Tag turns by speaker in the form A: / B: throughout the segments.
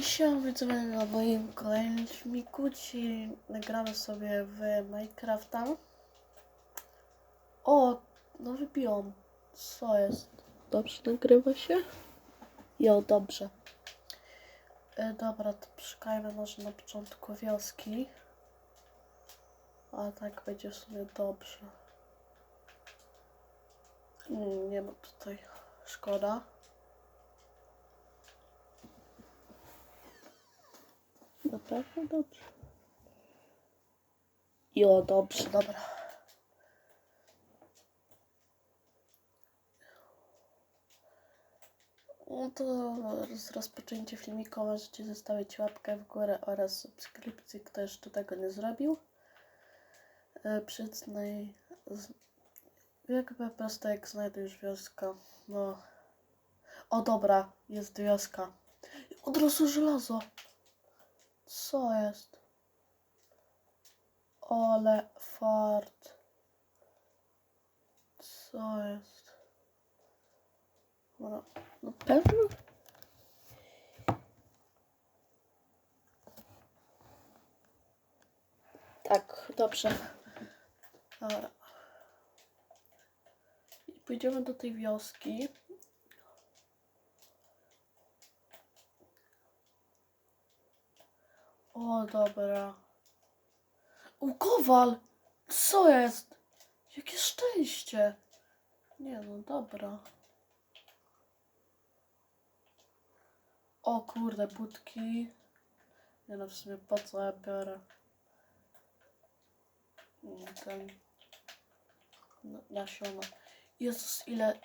A: Siema widzowie na moim kolejnym filmiku. Dzisiaj nagramy sobie w Minecrafta. O, nowy biom. Co jest? Dobrze nagrywa się? Jo, dobrze. E, dobra, to przeszukajmy może na początku wioski. A tak będzie w sumie dobrze. Mm, nie ma tutaj. Szkoda. Na pewno dobrze. Jo, dobrze, dobra. No to z rozpoczęcia filmiku możecie zostawić łapkę w górę oraz subskrypcję, kto jeszcze tego nie zrobił. E, Przycnij, z... jakby prostu jak znajdziesz wioskę, no. O dobra, jest wioska. Od razu żelazo. Co jest? Ole fart. Co jest? No, na pewno? Tak, dobrze. Dobra. Pójdziemy do tej wioski. O, dobra. U, kowal! Co jest? Jakie szczęście! Nie no, dobra. O kurde, budki. Nie no, w sumie po co ja biorę? Ten... n- Nasiona. Jezus, ile...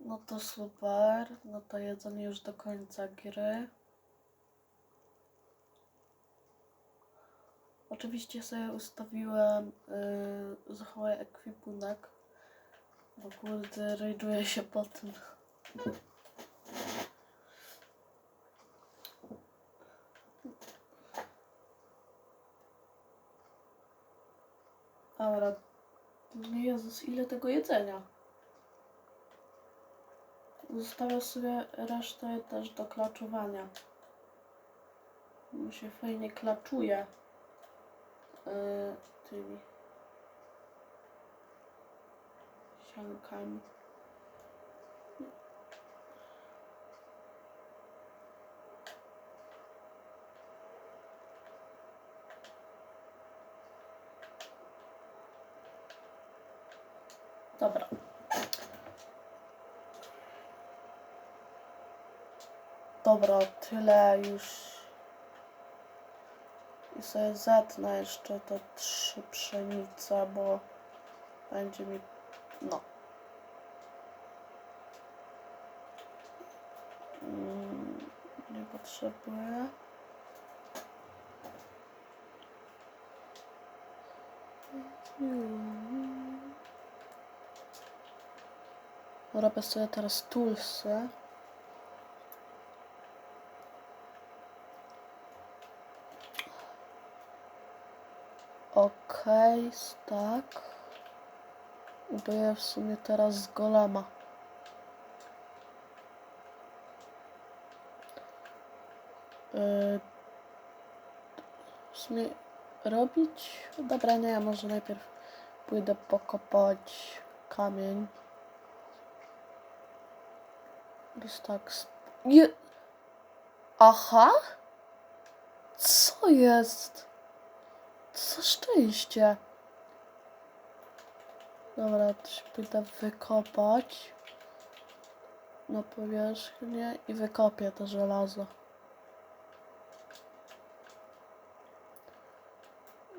A: No to super. No to jedzenie już do końca gry. Oczywiście sobie ustawiłem yy, zachowaj ekwipunek, bo kurde rajduję się po tym. Dobra, Jezus, ile tego jedzenia. Zostawiam sobie resztę też do klaczowania. Mi się fajnie klaczuje tymi siankami. Dobra. Dobra, tyle już sobie zetnę jeszcze te trzy pszenice, bo będzie mi. No. Mm, Nie potrzebuję. Robię sobie teraz tulsy. Okej, tak. Ubyję w sumie teraz z golema. Yy, w sumie robić? Dobra, nie, może najpierw pójdę pokopać kamień. Jest tak. Nie. Aha! Co jest? Za szczęście. Dobra, to się pójdę wykopać na powierzchnię i wykopię to żelazo.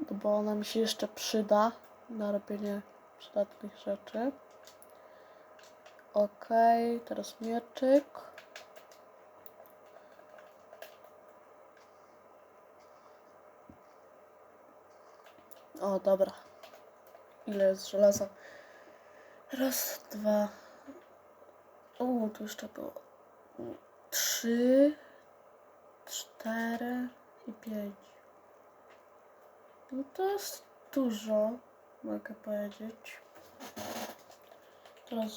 A: No bo ona mi się jeszcze przyda na robienie przydatnych rzeczy. Okej, teraz mieczyk. O, dobra. Ile jest żelaza? Raz, dwa. O, tu jeszcze było. Trzy, cztery i pięć. No to jest dużo, mogę powiedzieć. Teraz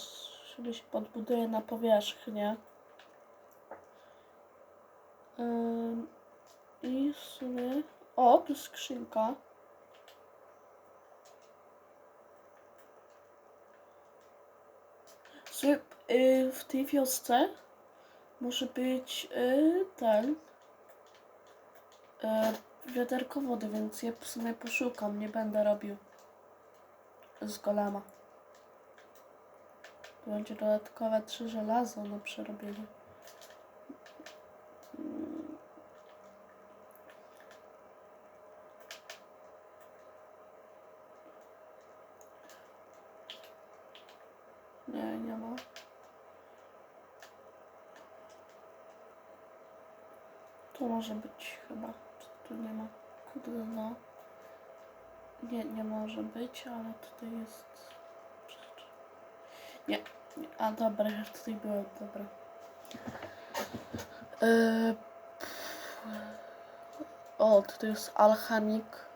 A: sobie się podbuduję na powierzchnię. Ym, I w sumie... O, tu skrzynka. Sumie, y, w tej wiosce może być y, ten y, wiaderko wody, więc ja w sumie poszukam, nie będę robił z golema. To będzie dodatkowe trzy żelazo na przerobienie. Nie, nie ma. Tu może być chyba. Tu nie ma. Kurde no. Nie, nie może być, ale tutaj jest. Nie, nie. A dobra, tutaj byłem, dobra. Yy, o, tutaj jest alchemik,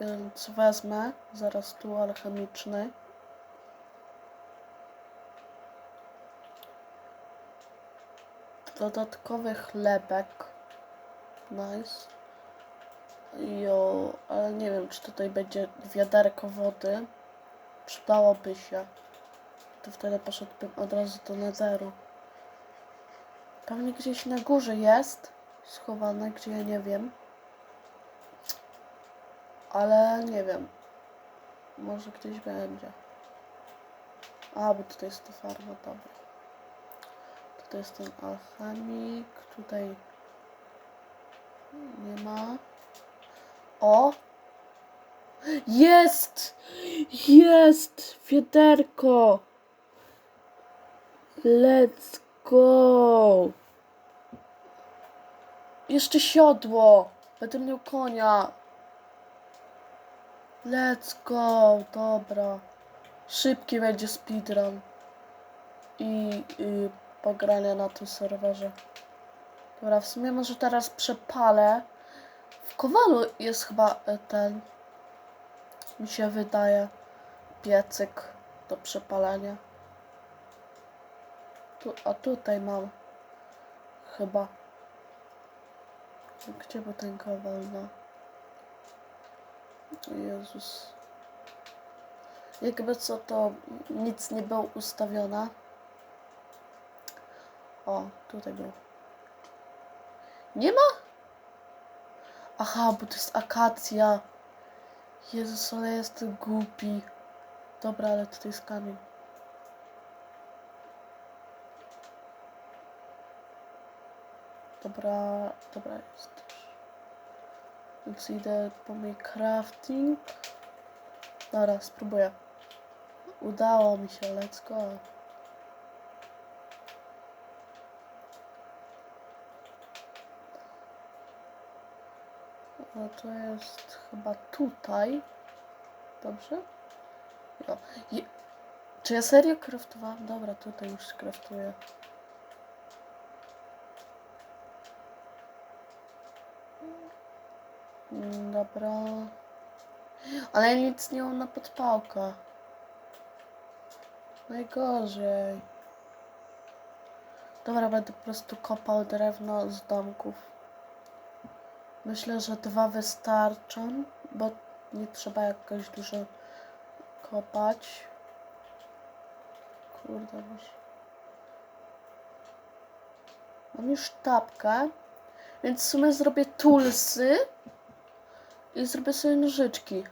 A: więc wezmę zaraz tu alchemiczny. Dodatkowy chlebek. Nice. Jo, ale nie wiem, czy tutaj będzie wiaderko wody. Przydałoby się. To wtedy poszedłbym od razu do netheru. Pewnie gdzieś na górze jest. Schowane, gdzie ja nie wiem. Ale nie wiem. Może gdzieś będzie. A, bo tutaj jest to farma, dobra. Tutaj jest ten alchemik. Tutaj nie ma. O! Jest! Jest! Wiaderko! Let's go! Jeszcze siodło! Będę miał konia. Let's go! Dobra. Szybki będzie speedrun. I, i pogrania na tym serwerze. Dobra, w sumie może teraz przepalę. W Kowalu jest chyba e, ten, mi się wydaje, piecyk do przepalania. Tu, a tutaj mam chyba. Gdzie był ten kowal, no? Jezus. Jakby co to nic nie było ustawione. O, tutaj był. Nie ma? Aha, bo to jest akacja. Jezus, ale jestem głupi. Dobra, ale tutaj jest kamień. Dobra, dobra jest. Więc idę po mój crafting. Dobra, spróbuję. Udało mi się, let's go. No to jest chyba tutaj. Dobrze? Jo. Je... Czy ja serio craftowałam? Dobra, tutaj już craftuję. Mm, Dobra. Ale nic nie mam na podpałkę. Najgorzej. Dobra, będę po prostu kopał drewno z domków. Myślę, że dwa wystarczą, bo nie trzeba jakoś dużo kopać. Kurde, masz. Mam już tapkę, więc w sumie zrobię tulsy i zrobię sobie nożyczki.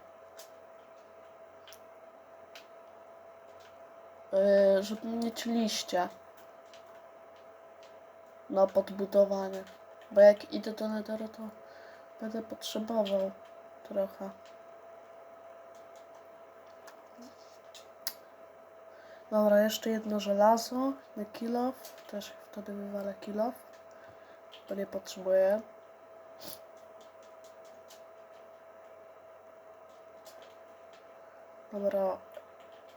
A: Yy, żeby mieć liście na podbudowanie. Bo jak idę do netheru, to będę potrzebował trochę. Dobra, jeszcze jedno żelazo na kilof. Też wtedy wywalę kilof, bo nie potrzebuję. Dobra.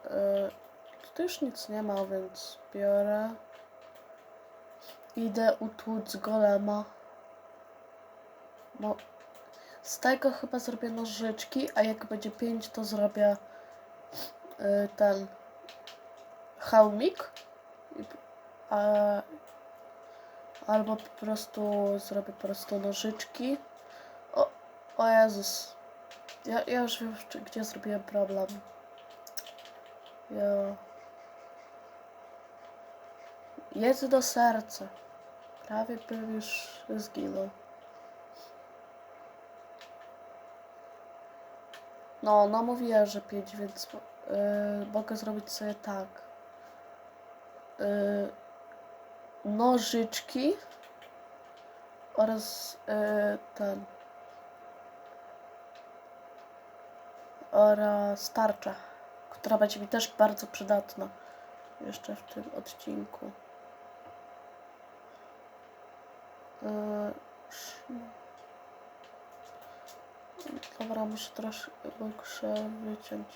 A: Yy, tutaj już nic nie ma, więc biorę. Idę utłuc golema. No, z tego chyba zrobię nożyczki, a jak będzie 5, to zrobię y, ten hełmik. A, Albo po prostu zrobię po prostu nożyczki. O, o Jezus. Ja, ja już wiem, gdzie zrobiłem problem. Ja... Jedz do serca. Prawie bym już zginął. No, no mówiła, że 5, więc yy, mogę zrobić sobie tak. Yy, nożyczki oraz yy, ten oraz tarcza, która będzie mi też bardzo przydatna jeszcze w tym odcinku. Sz- Dobra, muszę troszkę wyciąć.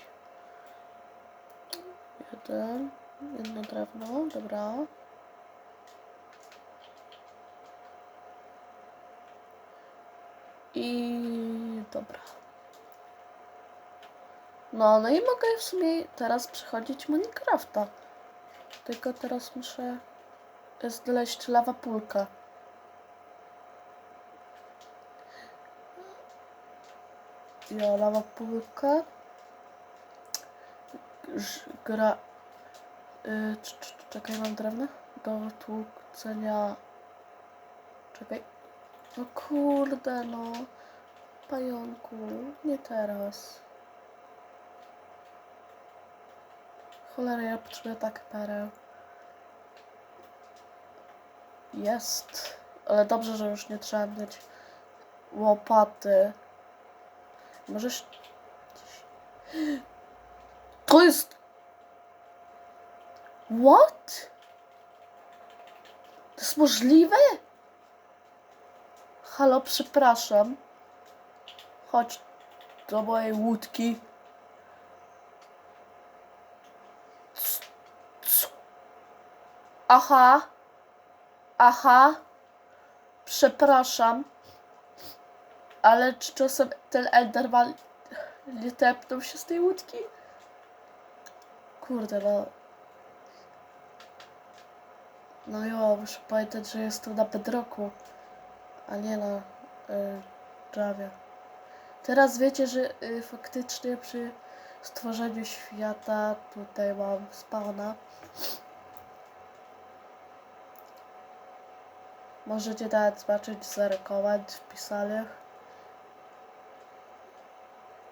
A: Jeden, jedno drewno, dobra. I dobra. No, no i mogę w sumie teraz przechodzić Minecrafta. Tylko teraz muszę znaleźć lawa lawa pulka. Ż- Gra. Y, cz- cz- czekaj, mam drewno? Do tłukcenia. Czekaj. No kurde, no. Pająku, nie teraz. Cholera, ja potrzebuję tak pereł. Jest. Ale dobrze, że już nie trzeba mieć łopaty. Możesz... To jest... What? To jest możliwe? Halo, przepraszam. Chodź do mojej łódki. Aha. Aha. Przepraszam. Ale czy czasem ten Enderman nie tepnął się z tej łódki? Kurde, no. No jo, muszę pamiętać, że jest tu na bedroku, a nie na y. Teraz wiecie, że y, faktycznie przy stworzeniu świata tutaj mam spawna. Możecie nawet zobaczyć zero komend wpisanych.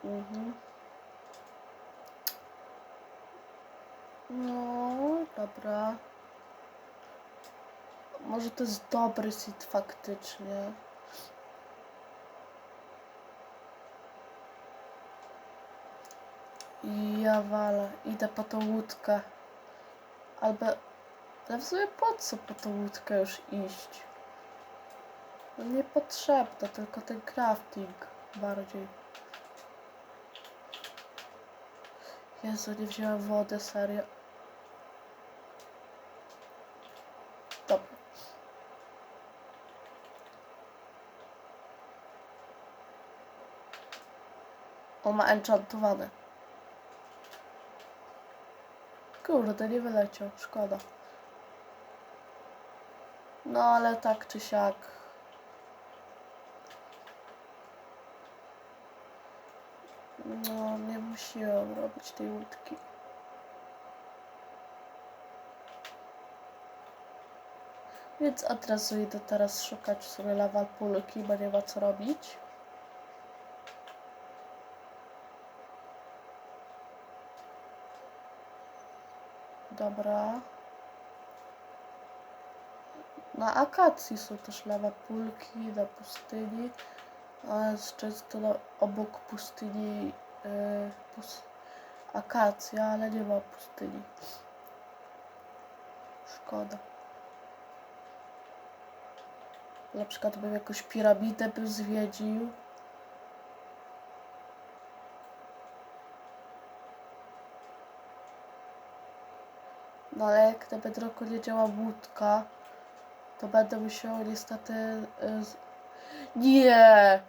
A: Mhm. No, dobra. Może to jest dobry seed faktycznie. Ja walę, idę po tą łódkę. Albo... Ale w sumie po co po tą łódkę już iść? No niepotrzebne, tylko ten crafting bardziej. Jezu, nie wziąłem wody, serio. Dobra. On ma enchantowane. Kurde, nie wyleciał, szkoda. No ale tak czy siak. No, nie musiałem robić tej łódki. Więc od razu idę teraz szukać sobie lawa pulki, bo nie ma co robić. Dobra. Na akacji są też lawa pulki, na pustyni. A jest często obok pustyni yy, pus, akacja, ale nie ma pustyni. Szkoda. Na przykład bym jakąś piramidę bym zwiedził. No ale jak na bedroku nie działa łódka, to będę musiał niestety... z- Nie!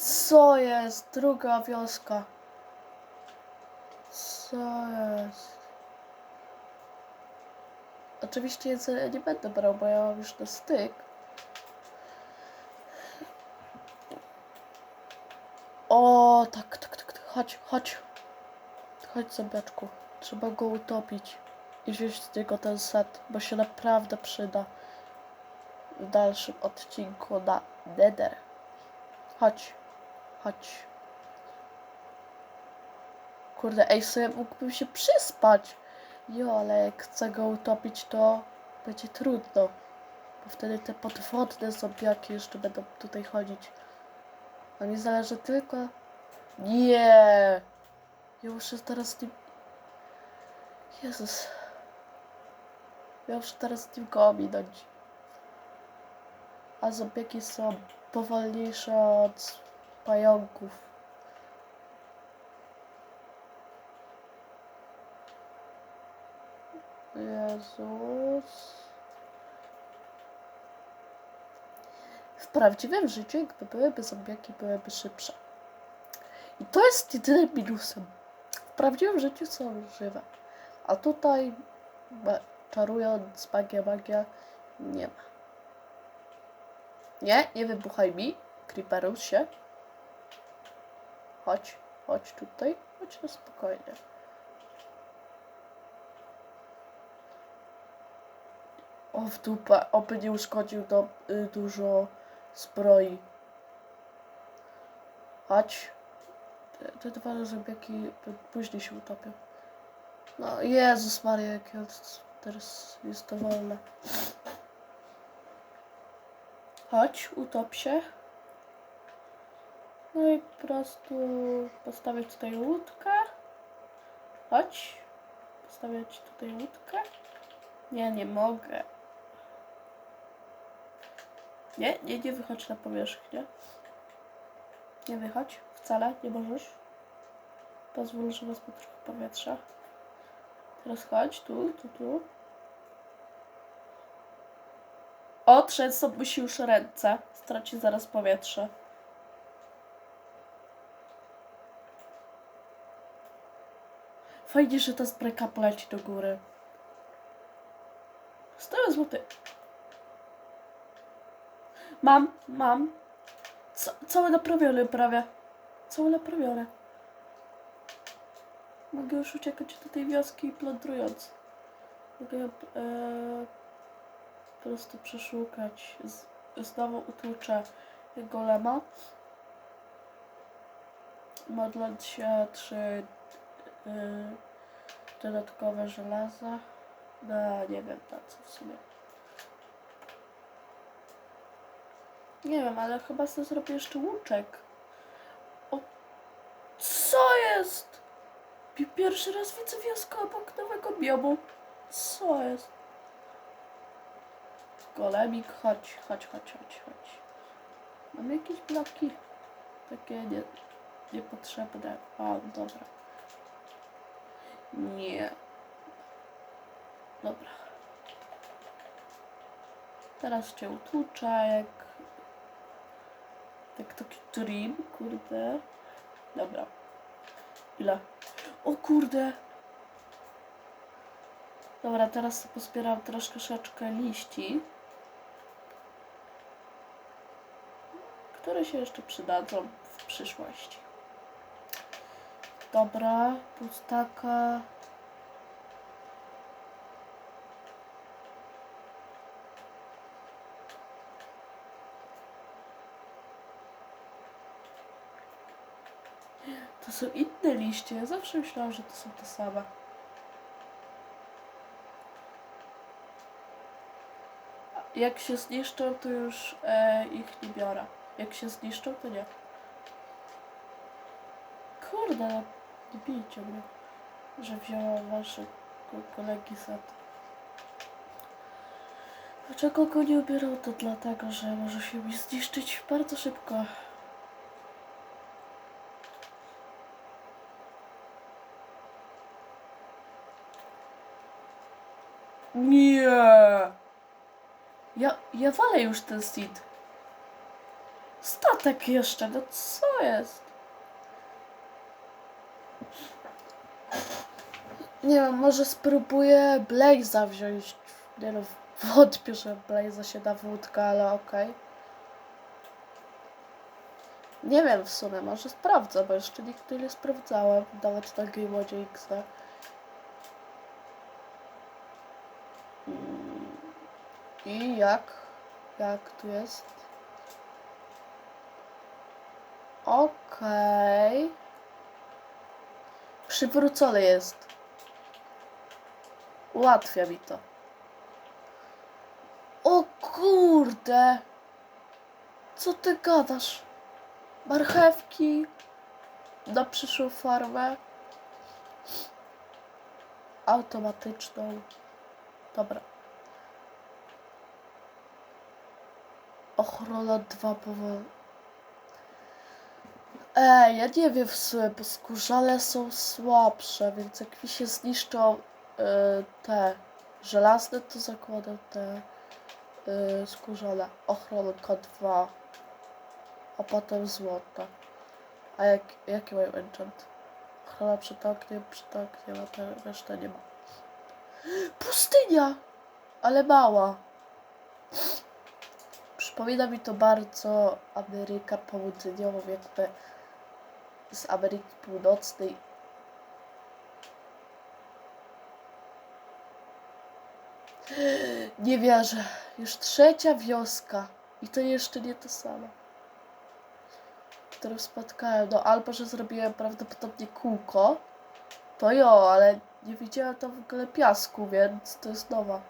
A: Co jest? Druga wioska. Co jest? Oczywiście jedzenia nie będę brał, bo ja mam już na styk. O, tak, tak, tak, tak. chodź, chodź. Chodź, zębiaczku. Trzeba go utopić i wziąć z niego ten set, bo się naprawdę przyda w dalszym odcinku na Nether. Chodź, chodź. Kurde, ej, sobie mógłbym się przyspać. Jo, ale jak chcę go utopić, to będzie trudno. Bo wtedy te podwodne zombiaki jeszcze będą tutaj chodzić. A mi zależy tylko... Nie! Ja muszę teraz nim... Jezus. Ja muszę teraz nim go ominąć. A zombiaki są powolniejsze od pająków. Jezus. W prawdziwym życiu, jakby byłyby zombiaki, byłyby szybsze. I to jest jedynym minusem. W prawdziwym życiu są żywe. A tutaj, czarując magia, magia, nie ma. Nie, nie wybuchaj mi, się. Chodź, chodź tutaj, chodź na spokojnie. O w dupę, oby nie uszkodził do, y, dużo zbroi. Chodź. Te, te dwa zombiaki p- później się utopią. No Jezus Maria, jak ja teraz jest to wolne. Chodź, utop się. No i po prostu postawić tutaj łódkę. Chodź. Postawiać tutaj łódkę. Nie, nie mogę. Nie, nie, nie wychodź na powierzchnię. Nie wychodź, wcale, nie możesz. Pozwól, że wezmę trochę powietrza. Teraz chodź, tu, tu, tu. O, trzęsą mu już ręce. Straci zaraz powietrze. Fajnie, że ta zbreka poleci do góry. Stały złoty. Mam, mam. Ca całe naprawione prawie. Całe naprawione. Mogę już uciekać do tej wioski plądrując. Mogę ją e, po prostu przeszukać. Z, znowu utłuczę golema. Modląc się trzy dodatkowe żelaza. No, nie wiem na co w sumie. Nie wiem, ale chyba sobie zrobię jeszcze łuczek. O, co jest? Pi- Pierwszy raz widzę wioskę obok nowego biomu. Co jest? Golemik, chodź, chodź, chodź, chodź, chodź. Mam jakieś bloki? Takie nie, niepotrzebne. A, dobra. Nie. Dobra. Teraz cię utłuczę, jak... Jak taki dream, kurde. Dobra. Ile? O kurde! Dobra, teraz pozbieram troszkę liści. Które się jeszcze przydadzą w przyszłości. Dobra, pustaka. To są inne liście. Ja zawsze myślałam, że to są te same. Jak się zniszczą, to już e, ich nie biorę. Jak się zniszczą, to nie. Kurde, no, nie bijcie mnie, że wzięła waszego kolegi set. Dlaczego go nie ubierał? To dlatego, że może się mi zniszczyć bardzo szybko. Nie. Ja, ja walę już ten seed. Statek jeszcze, no co jest? Nie wiem, może spróbuję Blaze'a wziąć Nie no, wątpię, że Blaze'a się da wódka, ale okej. Nie wiem w sumie, może sprawdzę, bo jeszcze nigdy nie sprawdzałem. Dawać na Game. Mm, I jak? Jak tu jest? Okej. Przywrócony jest. Ułatwia mi to. O kurde! Co ty gadasz? Marchewki na przyszłą farmę. Automatyczną. Dobra. Ochrona 2 powoli. Ej, ja nie wiem w sumie, bo skórzale są słabsze, więc jak mi się zniszczą te żelazne, to zakładam te y, skórzale. Ochronka 2, a potem złota. A jak, jaki mają enchant? Ochrona przed ogniem, a te reszta nie ma. Pustynia! Ale mała. Przypomina mi to bardzo Ameryka Południową, jakby z Ameryki Północnej. Nie wierzę. Już trzecia wioska. I to jeszcze nie to samo. Którą spotkałem. No albo, że zrobiłem prawdopodobnie kółko. To jo, ale nie widziałem tam w ogóle piasku, więc to jest nowa.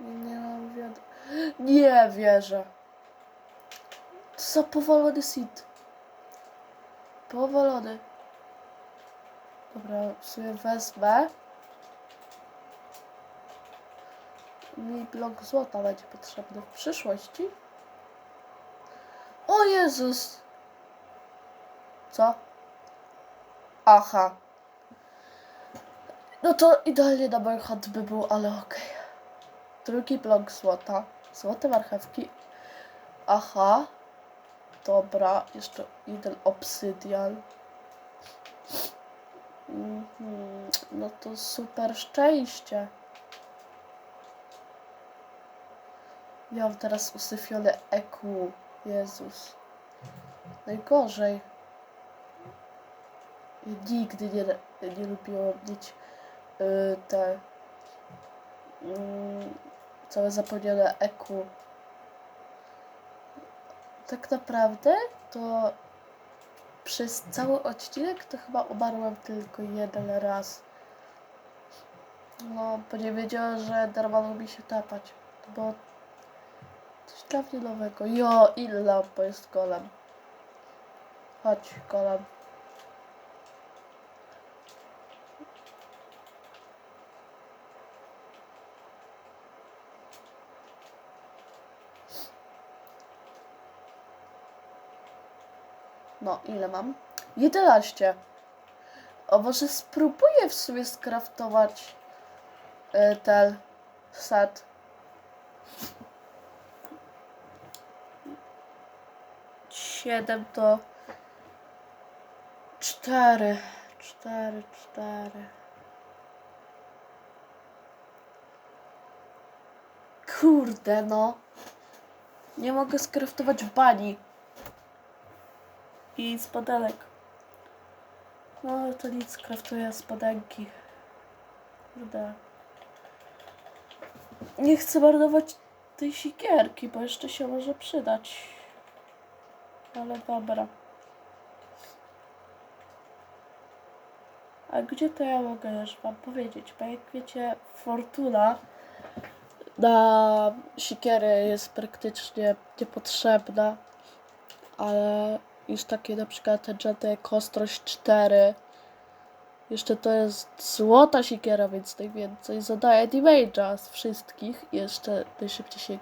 A: Nie, mam wiad... Nie wierzę. To za sit. Powolony. Dobra, w sumie wezmę. Mi blok złota będzie potrzebny w przyszłości. O Jezus! Co? Aha. No to idealnie na Manhunt by był, ale okej. Drugi blok złota. Złote marchewki. Aha. Dobra, jeszcze jeden obsydian. Mhm. No to super szczęście. Ja mam teraz usyfione EQ. Jezus. Najgorzej. Nigdy nie, nie lubiłam mieć y, te mm, całe zapomniane EQ. Tak naprawdę to przez cały odcinek to chyba umarłam tylko jeden raz. No, bo nie wiedziałam, że darmo lubi się tapać. Było coś dla mnie nowego. Jo, ile lampa jest golem. Chodź, golem. No, ile mam? 11. O, może spróbuję w sumie skraftować y, ten set. Siedem to cztery, cztery, cztery. Kurde, no. Nie mogę skraftować bani i spodenek. No to nic, kraftuję spodenki. Kurde. Nie chcę marnować tej sikierki, bo jeszcze się może przydać. Ale dobra. A gdzie to ja mogę już wam powiedzieć? Bo jak wiecie, fortuna na sikierę jest praktycznie niepotrzebna, ale już takie na przykład jak ostrość 4. Jeszcze to jest złota siekiera, więc najwięcej zadaje damage'a z wszystkich. Jeszcze najszybciej się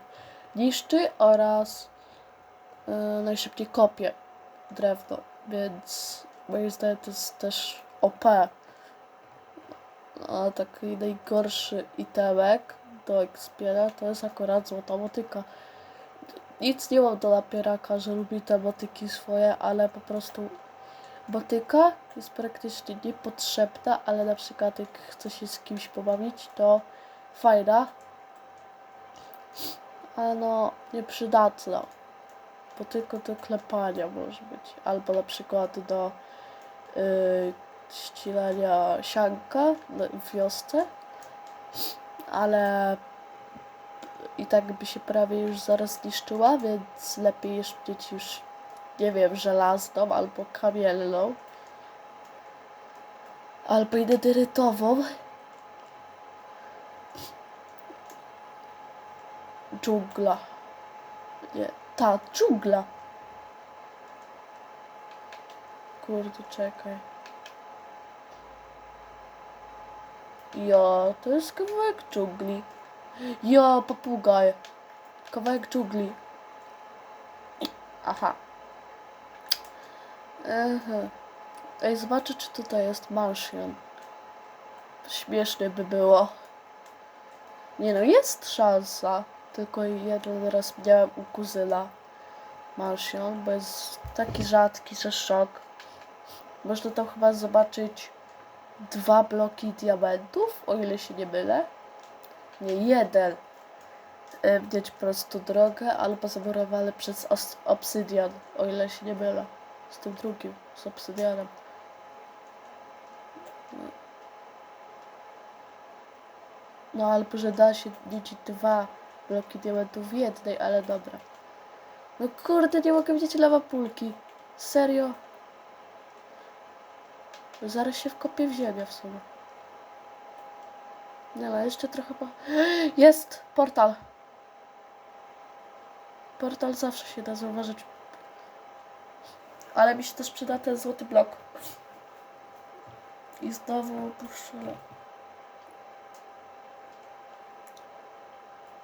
A: niszczy oraz yy, najszybciej kopie drewno, więc moim zdaniem to jest też OP. A taki najgorszy itemek do expiera to jest akurat złota motyka nic nie mam do napieraka, że lubi te motyki swoje, ale po prostu motyka jest praktycznie niepotrzebna, ale na przykład jak chce się z kimś pobawić, to fajna. Ale no, nieprzydatna. Bo tylko do klepania może być. Albo na przykład do yy, ścinania sianka w wiosce. Ale i tak by się prawie już zaraz zniszczyła, więc lepiej już mieć już, nie wiem, żelazną albo kamienną. Albo inedyrytową. Dżungla. Nie, ta, dżungla. Kurde, czekaj. Jo, to jest kawałek dżungli. Jo, papugaj. Kawałek dżungli. Aha. Aha. Ej, zobaczę, czy tutaj jest Martian. Śmiesznie by było. Nie no, jest szansa. Tylko jeden raz miałem u kuzyna Martian, bo jest taki rzadki, że szok. Można tam chyba zobaczyć dwa bloki diamentów, o ile się nie mylę. Nie, jeden. E, Mieć prostu drogę, albo zamurowany przez obsydian, o ile się nie mylę. Z tym drugim, z obsydianem. No albo, że da się mieć dwa bloki diamentów w jednej, ale dobra. No kurde, nie mogę widzieć lawapulki. Serio? Zaraz się wkopię w ziemię w sumie. No, jeszcze trochę po... Jest! Portal! Portal zawsze się da zauważyć. Ale mi się też przyda ten złoty blok. I znowu opuszczę.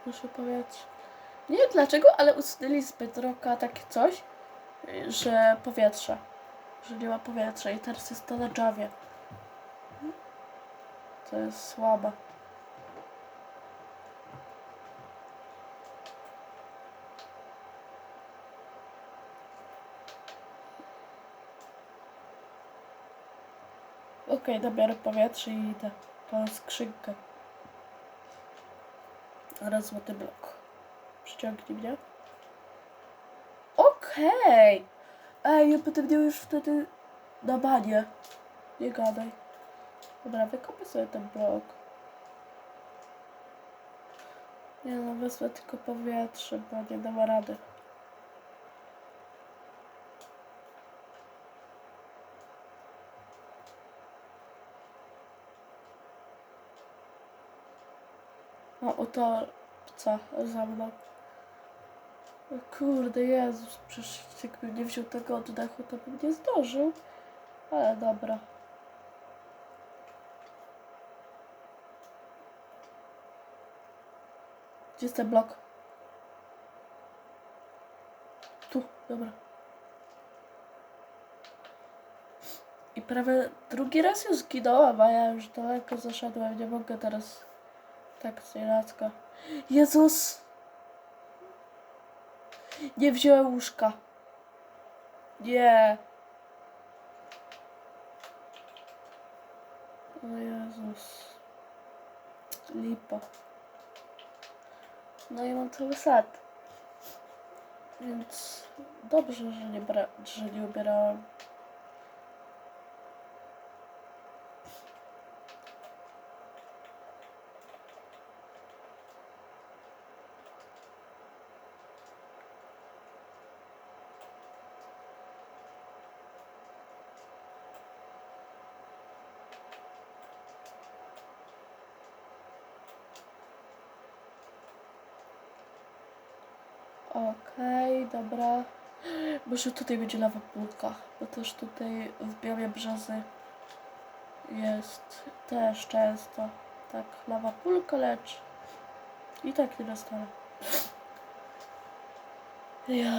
A: Muszę powiedzieć. Nie wiem dlaczego, ale usunęli z bedrocka takie coś, że powietrze. Że nie ma powietrza i teraz jest to na Javie. To jest słabe. Okej, dobiorę powietrze i idę po skrzynkę. Oraz złoty blok. Przyciągnij mnie. Okej! Ej, ja będę miał już wtedy na banie. Nie gadaj. Dobra, wykopię sobie ten blok. Nie no, wezmę tylko powietrze, bo nie dam rady. O, oto pca za mną. Kurde, Jezus, przecież jakbym nie wziął tego oddechu, to bym nie zdążył. Ale dobra. Gdzie jest ten blok? Tu, dobra. I prawie drugi raz już zginąłem, a ja już daleko zaszedłem. Nie mogę teraz tak znienacka. Jezus! Nie wziąłem łóżka. Nie. O Jezus. Lipa. No i mam cały set. Więc dobrze, że nie, bra- że nie ubierałam. Okej, dobra. Może tutaj będzie lawa płutka, bo też tutaj w Białej Brzezy jest też często tak lawa pulka, lecz i tak nie dostanę. Ja...